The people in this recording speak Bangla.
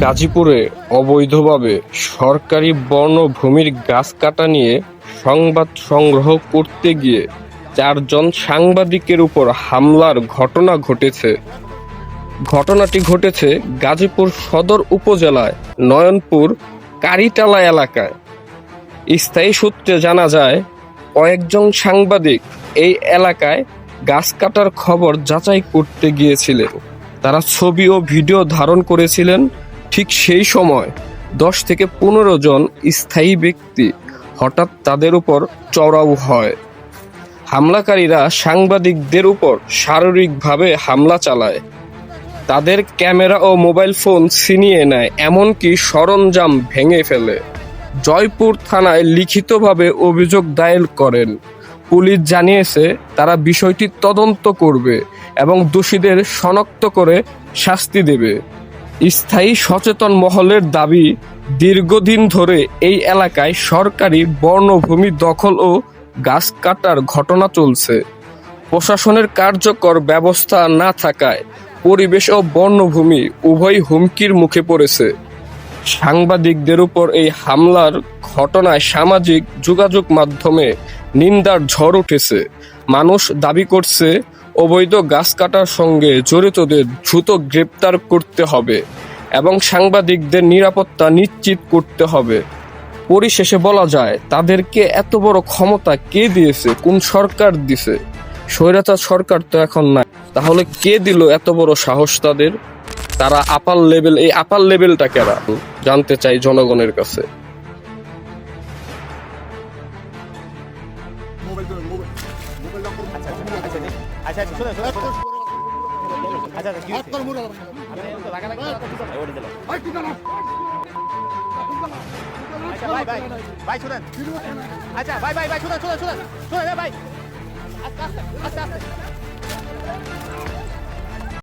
গাজীপুরে অবৈধভাবে সরকারি বনভূমির গাছ কাটা নিয়ে সংবাদ সংগ্রহ করতে গিয়ে চারজন সাংবাদিকের উপর হামলার ঘটনা ঘটেছে। ঘটনাটি ঘটেছে গাজীপুর সদর উপজেলায় নয়নপুর কারিটালা এলাকায়। স্থায়ী সূত্রে জানা যায়, কয়েকজন সাংবাদিক এই এলাকায় গাছ কাটার খবর যাচাই করতে গিয়েছিলেন। তারা ছবি ও ভিডিও ধারণ করেছিলেন ঠিক সেই সময় দশ থেকে পনেরো জন স্থায়ী ব্যক্তি হঠাৎ তাদের উপর চড়াও হয়। হামলাকারীরা সাংবাদিকদের উপর শারীরিকভাবে হামলা চালায়। তাদের ক্যামেরা ও মোবাইল ফোন ছিনিয়ে নেয়, এমনকি সরঞ্জাম ভেঙে ফেলে। জয়পুর থানায় লিখিতভাবে অভিযোগ দায়ের করেন। পুলিশ জানিয়েছে, তারা বিষয়টি তদন্ত করবে এবং দোষীদের শনাক্ত করে শাস্তি দেবে। স্থায়ী সচেতন মহলের দাবি, দীর্ঘদিন ধরে এই এলাকায় সরকারি বর্ণভূমি দখল ও গাছ কাটার ঘটনা চলছে। প্রশাসনের কার্যকর ব্যবস্থা না থাকায় পরিবেশ ও বর্ণভূমি উভয় হুমকির মুখে পড়েছে। সাংবাদিকদের উপর এই হামলার ঘটনায় সামাজিক যোগাযোগ মাধ্যমে নিন্দার ঝড় উঠেছে। মানুষ দাবি করছে অবৈধ গাছ কাটার সঙ্গে জড়িতদের দ্রুত গ্রেপ্তার করতে হবে এবং সাংবাদিকদের নিরাপত্তা নিশ্চিত করতে হবে। পরিশেষে বলা যায়, তাদেরকে এত বড় ক্ষমতা কে দিয়েছে? কোন সরকার দিছে? স্বৈরাচার সরকার তো এখন নাই। তাহলে কে দিল এত বড় সাহস তাদের? তারা আপার লেভেল এই আপার লেভেলটা কেরা? জানতে চাই জনগণের কাছে। আচ্ছা আচ্ছা শোনো শোনো আচ্ছা আচ্ছা কি ঠিক আছে, ওটা দিলাম। আচ্ছা ভাই ভাই ভাই শুনেন আচ্ছা ভাই ভাই ভাই শুনেন ভাই আস্তে আস্তে আস্তে আস্তে